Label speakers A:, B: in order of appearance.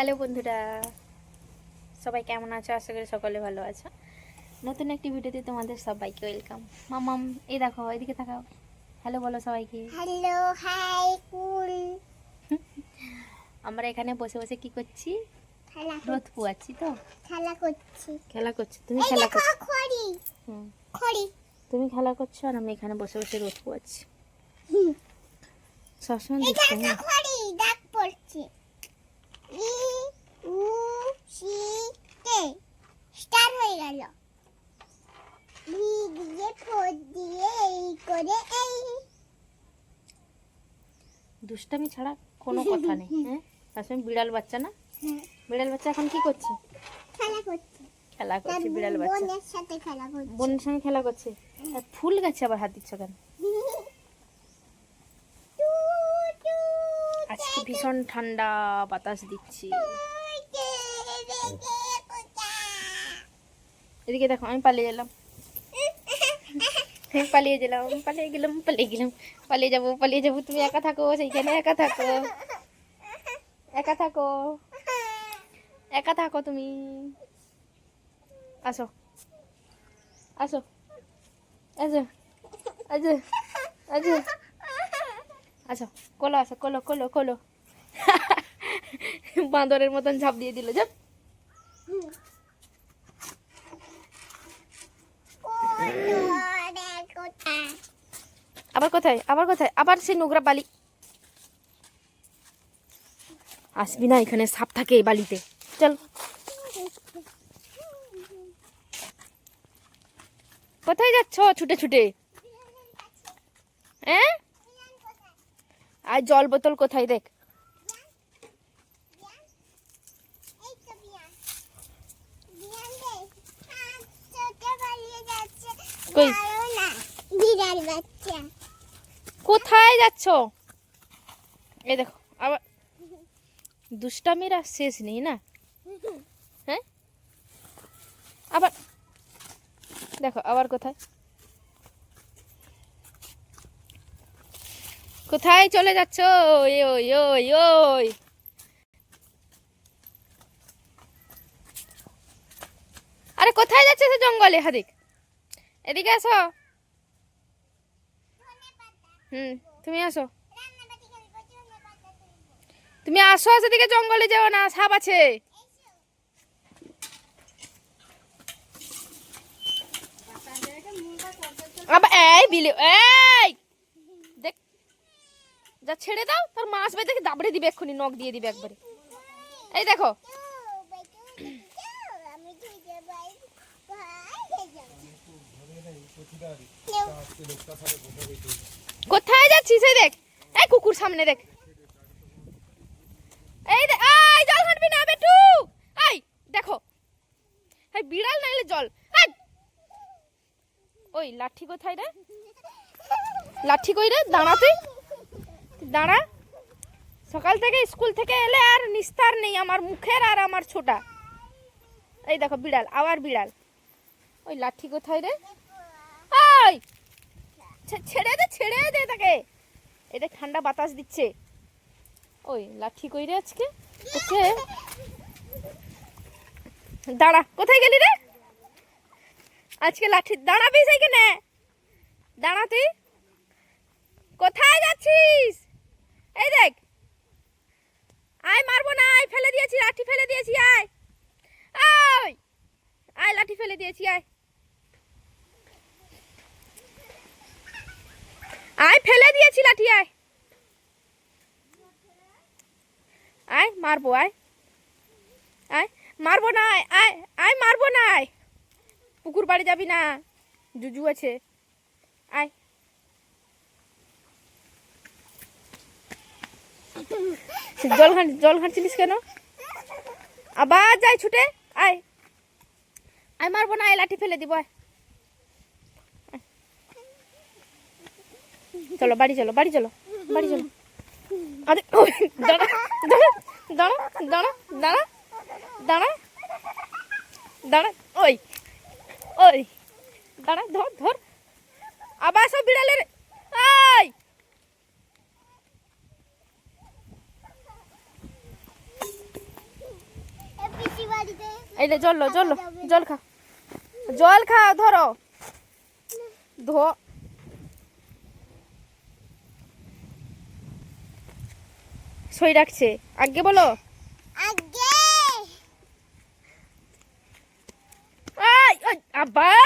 A: Hello বন্ধুরা সবাই কেমন আছো? আশা করি সকলে ভালো আছো। নতুন একটি ভিডিওতে তোমাদের সবাইকে ওয়েলকাম মামাম এই দেখো এদিকে তাকাও। হ্যালো বলো সবাইকে।
B: Hello hi cool.
A: আমরা এখানে বসে বসে কি করছি?
B: খেলা
A: রোদ পুয়াচ্ছি তো?
B: খেলা করছি।
A: খেলা করছি তুমি খেলা করছ?
B: খড়ি।
A: তুমি খেলা করছ আর আমি এখানে বসে বসে রোদ পুয়াচ্ছি। সবসময়
B: এই
A: দেখতে
B: দেখো খড়ি দাগ পড়ছে ই উ সি তে স্টার হয়ে গেল ভি দিয়ে ফোর দিয়ে এই করে এই
A: দুষ্টামি ছাড়া কোনো কথা নেই হ্যাঁ? সবসময় বিড়াল বাচ্চা না? বিড়াল বাচ্চা এখন কি করছে?
B: খেলা করছে।
A: খেলা করছে বিড়াল বাচ্চা।
B: বোনের সাথে খেলা করছে।
A: বোনের সঙ্গে খেলা করছে? আর ফুল গাছে আবার হাত দিচ্ছ কেন? আজকে ভীষণ ঠান্ডা বাতাস দিচ্ছি? এদিকে দেখো আমি পালিয়ে গেলাম পালিয়ে গেলাম পালিয়ে গেলাম পালিয়ে গেলাম। পালিয়ে যাব পালিয়ে যাব, তুমি একা থাকো, সেইখানে একা থাকো। একা থাকো। একা থাকো তুমি। আসো। আসো। আসো। আসো। আসো। আসো। কোলো আসো, কোলো কোলো কোলো। বাঁদরের মতন ঝাঁপ দিয়ে দিল
B: ওরে কোথা?
A: আবার কোথায়? আবার কোথায়? আবার সেই নোংরা বালি। আসবি না এখানে সাপ থাকে এই বালিতে। চল। কোথায় যাচ্ছ ছুটে ছুটে? হ্যাঁ আর জল বোতল কোথায় দেখ। কই?
B: দাঁড়াও না, বিড়াল বাচ্চা
A: কোথায় যাচ্ছ? এই দেখো, আবার দুষ্টামির আর শেষ নেই না? হ্যাঁ? আবার, দেখো, আবার কোথায়? কোথায় চলে যাচ্ছ? আরে, কোথায় যাচ্ছে সে জঙ্গলে, হাদিক? এদিকে আসো হুম, তুমি আসো। তুমি আসো আসো দিকে জঙ্গলে যাও না, সাপ আছে। আবার এই বিলে এই! দেখ, যা ছেড়ে দাও, তোর মা আসবে দাবড়ে দিবে এক্ষুনি, নখ দিয়ে দিবে একবারে। এই দেখো। কোথায় যাচ্ছিস? এই দেখ। এই কুকুর সামনে দেখ। এই দে আই জল ঘাটবি না, বেটু। আই দেখো। এই বিড়াল নাইলে জল! ওই লাঠি কোথায় রে? লাঠি কই রে? দাঁড়া তুই। দাঁড়া। সকাল থেকে স্কুল থেকে এলে আর নিস্তার নেই আমার মুখের আর আমার ছোটা। এই দেখো বিড়াল, আবার বিড়াল। ওই লাঠি কোথায় রে? ওই ছেড়ে দে ছেড়ে দে তাকে এটা ঠান্ডা বাতাস দিচ্ছে। ওই, লাঠি কই রে আজকে? ওকে। দাঁড়া, কোথায় গেলি রে? আজকে লাঠি, দাঁড়াবি সেইখানে দাঁড়া তুই কোথায় যাচ্ছিস? এই দেখ। আয়, মারবো না, আয়, ফেলে দিয়েছি, লাঠি ফেলে দিয়েছি আয় আয়, লাঠি ফেলে দিয়েছি, আয়। আয়, ফেলে দিয়েছি লাঠি, আয়। আয়, মারবো, আয়। আয়, মারবো না, আয় আয় মারবো না, আয়। পুকুর বাড়ি যাবি না, জুজু আছে। আয়। জল ঘাট, জল ঘাটছিলিস কেন? আবার যাই ছুটে, আয়। আয়, মারবো না, আয়, লাঠি ফেলে দিব, আয়। চলো, বাড়ি চলো বাড়ি চলো বাড়ি চলো। আরে দাঁড়া দাঁড়া দাঁড়া দাঁড়া দাঁড়া দাঁড়া ধর আবার সব জল জল জল খা। জল খাও, ধরো। ধো সই রাখছে। আগে বলো।
B: আগে।
A: আই, আব্বা। আবার